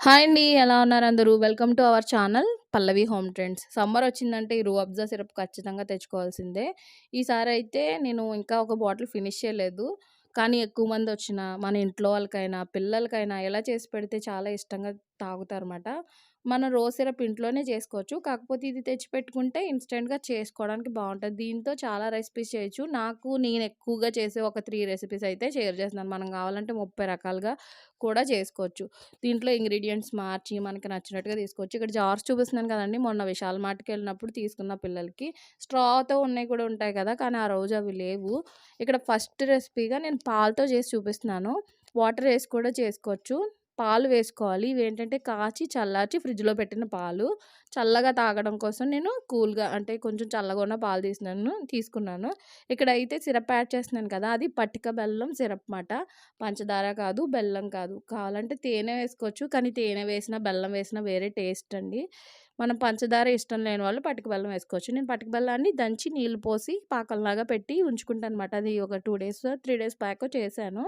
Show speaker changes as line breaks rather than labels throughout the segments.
Hi అండి. ఎలా ఉన్నారు అందరూ? Welcome to our channel Pallavi home trends. Summer వచ్చిందంటే ఈ రూఅబ్జా సిరప్ ఖచ్చితంగా తెచ్చుకోవాల్సిందే. ఈసారి అయితే నేను ఇంకా ఒక బాటిల్ ఫినిష్ చేయలేదు. కానీ ఎక్కువ మంది వచ్చిన మన ఇంట్లో వాళ్ళకైనా, పిల్లలకైనా ఎలా చేసి పెడితే చాలా ఇష్టంగా తాగుతారన్నమాట. మనం రోజ్ సిరప్ ఇంట్లోనే చేసుకోవచ్చు. కాకపోతే ఇది తెచ్చి పెట్టుకుంటే చేసుకోవడానికి బాగుంటుంది దీంతో చాలా రెసిపీస్ చేయొచ్చు. నాకు నేను ఎక్కువగా చేసే ఒక త్రీ రెసిపీస్ అయితే షేర్ చేస్తున్నాను. మనం కావాలంటే 30 రకాలుగా కూడా చేసుకోవచ్చు. దీంట్లో ఇంగ్రీడియంట్స్ మార్చి మనకి నచ్చినట్టుగా తీసుకోవచ్చు. ఇక్కడ జార్స్ చూపిస్తున్నాను కదండీ! మొన్న విశాల్ వెళ్ళినప్పుడు తీసుకున్న పిల్లలకి. స్ట్రాతో ఉన్నాయి కూడా ఉంటాయి కదా! కానీ ఆ రోజు అవి లేవు. ఇక్కడ ఫస్ట్ రెసిపీగా నేను పాలతో చేసి చూపిస్తున్నాను. వాటర్ వేసి కూడా చేసుకోవచ్చు. పాలు వేసుకోవాలి. ఇవి ఏంటంటే కాచి, చల్లార్చి ఫ్రిడ్జ్‌లో పెట్టిన పాలు. చల్లగా తాగడం కోసం నేను కూల్‌గా అంటే కొంచెం చల్లగా ఉన్న పాలు తీసినాను తీసుకున్నాను. ఇక్కడైతే సిరప్ యాడ్ చేస్తున్నాను కదా! అది పట్టిక బెల్లం సిరప్ మాట. పంచదార కాదు, బెల్లం కాదు. కావాలంటే తేనె వేసుకోవచ్చు. కానీ తేనె వేసినా, బెల్లం వేసినా వేరే టేస్ట్ అండి. మనం పంచదార ఇష్టం లేని వాళ్ళు పటిక బెల్లం వేసుకోవచ్చు. నేను పటిక బెల్లాన్ని దంచి నీళ్ళు పోసి పాకంలాగా పెట్టి ఉంచుకుంటానన్నమాట. అది ఒక టూ డేస్, త్రీ డేస్ బ్యాకో చేశాను.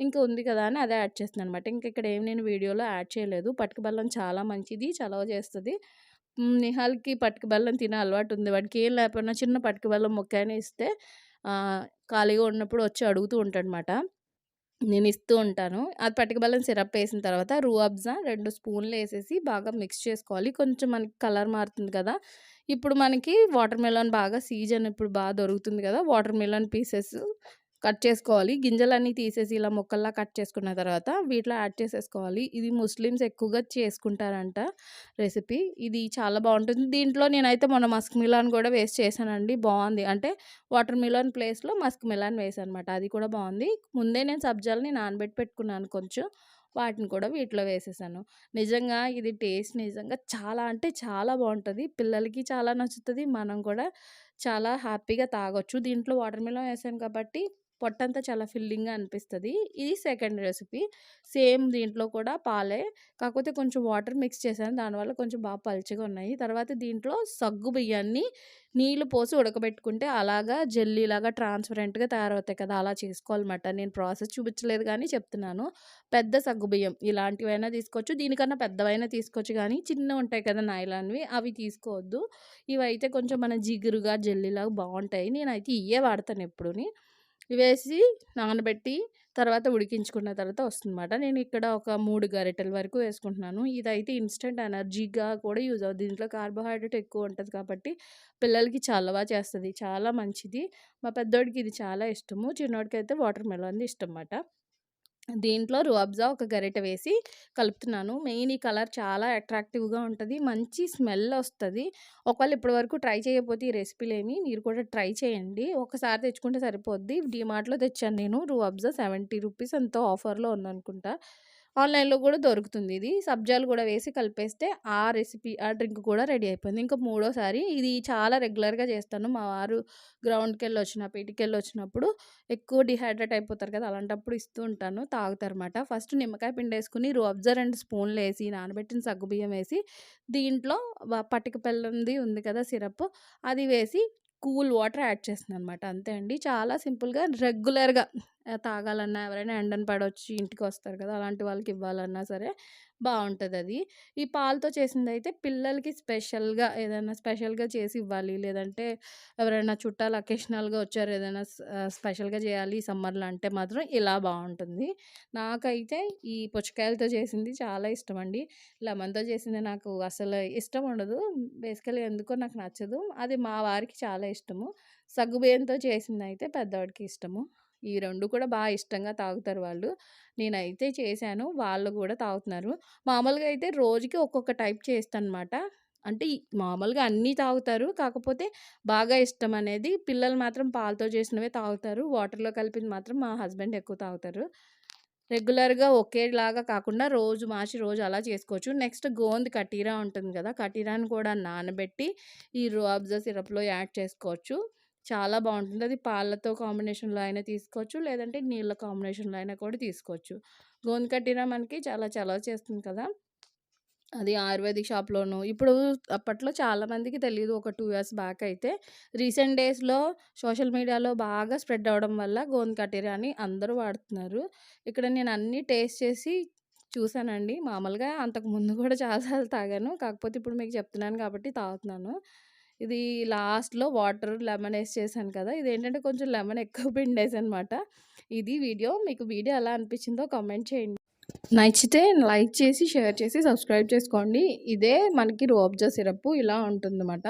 ఇంకా ఉంది కదా! అని అదే యాడ్ చేస్తున్నానన్నమాట. ఇంక ఇక్కడ ఏమి నేను వీడియోలో యాడ్ చేయలేదు. పట్టుక బెల్లం చాలా మంచిది. చలవ చేస్తుంది నిహాల్‌కి పటిక బెల్లం తినే అలవాటు ఉంది. వాడికి ఏం లేకపోయినా చిన్న పట్టుకు బెల్లం ముక్కైనా ఇస్తే ఖాళీగా ఉన్నప్పుడు వచ్చి అడుగుతూ ఉంటాడనమాట నేను ఇస్తూ ఉంటాను. అది పటిక బెల్లం సిరప్ వేసిన తర్వాత రూఅబ్జా రెండు స్పూన్లు వేసేసి బాగా మిక్స్ చేసుకోవాలి. కొంచెం మనకి కలర్ మారుతుంది కదా! ఇప్పుడు మనకి వాటర్ మెలన్ బాగా సీజన్ ఇప్పుడు బాగా దొరుకుతుంది కదా! వాటర్ మెలన్ పీసెస్ కట్ చేసుకోవాలి. గింజలన్నీ తీసేసి ఇలా మొక్కల్లా కట్ చేసుకున్న తర్వాత వీటిలో యాడ్ చేసేసుకోవాలి. ఇది ముస్లిమ్స్ ఎక్కువగా చేసుకుంటారంట రెసిపీ. ఇది చాలా బాగుంటుంది దీంట్లో నేనైతే మొన్న మస్క్ మిలాన్ కూడా వేసి చేశానండి. బాగుంది అంటే వాటర్ మిలన్ ప్లేస్‌లో మస్క్ మిలాన్ వేసానన్నమాట. అది కూడా బాగుంది ముందే నేను సబ్జాలని నానబెట్టి పెట్టుకున్నాను కొంచెం. వాటిని కూడా వీటిలో వేసేసాను. నిజంగా ఇది టేస్ట్ నిజంగా చాలా అంటే చాలా బాగుంటుంది పిల్లలకి చాలా నచ్చుతుంది మనం కూడా చాలా హ్యాపీగా తాగొచ్చు. దీంట్లో వాటర్ మిలన్ వేసాను కాబట్టి పొట్టంతా చాలా ఫిల్లింగ్‌గా అనిపిస్తుంది ఇది సెకండ్ రెసిపీ. సేమ్ దీంట్లో కూడా పాలే. కాకపోతే కొంచెం వాటర్ మిక్స్ చేశాను. దానివల్ల కొంచెం బాగా పల్చగా ఉన్నాయి. తర్వాత దీంట్లో సగ్గు బియ్యాన్ని నీళ్ళు పోసి ఉడకబెట్టుకుంటే అలాగా జెల్లీలాగా ట్రాన్స్‌పరెంట్‌గా తయారవుతాయి కదా! అలా చేసుకోవాలన్నమాట. నేను ప్రాసెస్ చూపించలేదు కానీ చెప్తున్నాను. పెద్ద సగ్గుబియ్యం ఇలాంటివైనా తీసుకోవచ్చు. దీనికన్నా పెద్దవైనా తీసుకోవచ్చు కానీ చిన్న ఉంటాయి కదా! నైలాన్‌వి అవి తీసుకోవద్దు. ఇవైతే కొంచెం మన జిగురుగా జెల్లీలాగా బాగుంటాయి నేనైతే ఇవే వాడతాను ఎప్పుడూని. ఇవేసి నానబెట్టి తర్వాత ఉడికించుకున్న తర్వాత వస్తుందన్నమాట. నేను ఇక్కడ ఒక మూడు గరిటెల వరకు వేసుకుంటున్నాను. ఇదైతే ఇన్‌స్టంట్ ఎనర్జీగా కూడా యూజ్ అవుతుంది దీంట్లో కార్బోహైడ్రేట్ ఎక్కువ ఉంటుంది కాబట్టి పిల్లలకి చల్లవా చేస్తుంది చాలా మంచిది. మా పెద్దోడికి ఇది చాలా ఇష్టము. చిన్నోడికైతే వాటర్ మెలన్‌ది ఇష్టం అన్నమాట దీంట్లో రూఅబ్జా ఒక గరిట వేసి కలుపుతున్నాను. మెయిన్ ఈ కలర్ చాలా అట్రాక్టివ్‌గా ఉంటుంది మంచి స్మెల్ వస్తుంది ఒకవేళ ఇప్పటివరకు ట్రై చేయకపోతే ఈ రెసిపీలేమి మీరు కూడా ట్రై చేయండి. ఒకసారి తెచ్చుకుంటే సరిపోద్ది. డీమార్ట్‌లో తెచ్చాను నేను రూఅబ్జా 70 రూపీస్ ఎంతో ఆఫర్‌లో ఉందనుకుంటా. ఆన్‌లైన్‌లో కూడా దొరుకుతుంది ఇది. సబ్జాలు కూడా వేసి కలిపేస్తే ఆ రెసిపీ ఆ డ్రింక్ కూడా రెడీ అయిపోయింది. ఇంకా మూడోసారి ఇది చాలా రెగ్యులర్‌గా చేస్తాను. మా వారు గ్రౌండ్కి వెళ్ళి వచ్చిన పీటికెళ్ళి పీటీకెళ్ళొచ్చినప్పుడు ఎక్కువ డిహైడ్రేట్ అయిపోతారు కదా! అలాంటప్పుడు ఇస్తూ ఉంటాను. తాగుతారన్నమాట. ఫస్ట్ నిమ్మకాయ పిండేసుకొని రూఅబ్జా 2 స్పూన్‌లేసి నానబెట్టిన సగ్గుబియ్యం వేసి దీంట్లో వ పటిక ఉంది కదా! సిరప్ అది వేసి కూల్ వాటర్ యాడ్ చేస్తున్నానన్నమాట. అంతే అండి. చాలా సింపుల్‌గా రెగ్యులర్‌గా తాగాలన్నా ఎవరైనా ఎండన పడొచ్చి ఇంటికొస్తారు కదా! అలాంటి వాళ్ళకి ఇవ్వాలన్నా సరే బాగుంటుంది అది ఈ పాలతో చేసింది అయితే పిల్లలకి స్పెషల్‌గా ఏదైనా స్పెషల్‌గా చేసి ఇవ్వాలి. లేదంటే ఎవరైనా చుట్టాలు అకేషనల్‌గా వచ్చారు ఏదైనా స్పెషల్‌గా చేయాలి సమ్మర్‌లో అంటే మాత్రం ఇలా బాగుంటుంది నాకైతే ఈ పుచ్చకాయలతో చేసింది చాలా ఇష్టమండి. లెమన్‌తో చేసింది నాకు అసలు ఇష్టం ఉండదు. బేసికలీ ఎందుకో నాకు నచ్చదు. అది మా వారికి చాలా ఇష్టము. సగ్గుబియ్యంతో చేసిందయితే పెద్దవాడికి ఇష్టము. ఈ రెండు కూడా బాగా ఇష్టంగా తాగుతారు వాళ్ళు. నేనైతే చేశాను. వాళ్ళు కూడా తాగుతున్నారు. మామూలుగా అయితే రోజుకి ఒక్కొక్క టైప్ చేస్తానన్నమాట. అంటే మామూలుగా అన్నీ తాగుతారు. కాకపోతే బాగా ఇష్టం అనేది పిల్లలు మాత్రం పాలతో చేసినవే తాగుతారు. వాటర్‌లో కలిపింది మాత్రం మా హస్బెండ్ ఎక్కువ తాగుతారు. రెగ్యులర్‌గా ఒకేలాగా కాకుండా రోజు మార్చి రోజు అలా చేసుకోవచ్చు. నెక్స్ట్ గోంది కటీరా ఉంటుంది కదా! కటీరాని కూడా నానబెట్టి ఈ రూఅబ్జా సిరప్‌లో యాడ్ చేసుకోవచ్చు. చాలా బాగుంటుంది అది పాలతో కాంబినేషన్‌లో అయినా తీసుకోవచ్చు. లేదంటే నీళ్ళ కాంబినేషన్‌లో అయినా కూడా తీసుకోవచ్చు. గోంది కటీరా మనకి చాలా చలవ చేస్తుంది కదా! అది ఆయుర్వేదిక్ షాప్‌లోను ఇప్పుడు అప్పట్లో చాలామందికి తెలియదు ఒక టూ ఇయర్స్ బ్యాక్ అయితే. రీసెంట్ డేస్‌లో సోషల్ మీడియాలో బాగా స్ప్రెడ్ అవ్వడం వల్ల గోంద్ కటీరా అని అందరూ వాడుతున్నారు. ఇక్కడ నేను అన్నీ టేస్ట్ చేసి చూశానండి మామూలుగా అంతకు ముందు కూడా చాలా సార్లు తాగాను. కాకపోతే ఇప్పుడు మీకు చెప్తున్నాను కాబట్టి తాగుతున్నాను. ఇది లాస్ట్‌లో వాటర్, లెమన్ వేసి చేశాను కదా! ఇది ఏంటంటే కొంచెం లెమన్ ఎక్కువ పిండేసానమాట. ఇది వీడియో. మీకు వీడియో ఎలా అనిపించిందో కామెంట్ చేయండి. నచ్చితే లైక్ చేసి, షేర్ చేసి, సబ్స్క్రైబ్ చేసుకోండి. ఇదే మనకి రోబ్జా సిరప్ ఇలా ఉంటుందన్నమాట.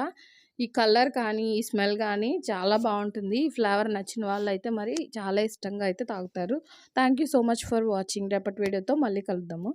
ఈ కలర్ కానీ, ఈ స్మెల్ కానీ చాలా బాగుంటుంది ఈ ఫ్లేవర్ నచ్చిన వాళ్ళైతే మరి చాలా ఇష్టంగా అయితే తాగుతారు. Thank you so much for watching. రేపటి వీడియోతో మళ్ళీ కలుద్దాము.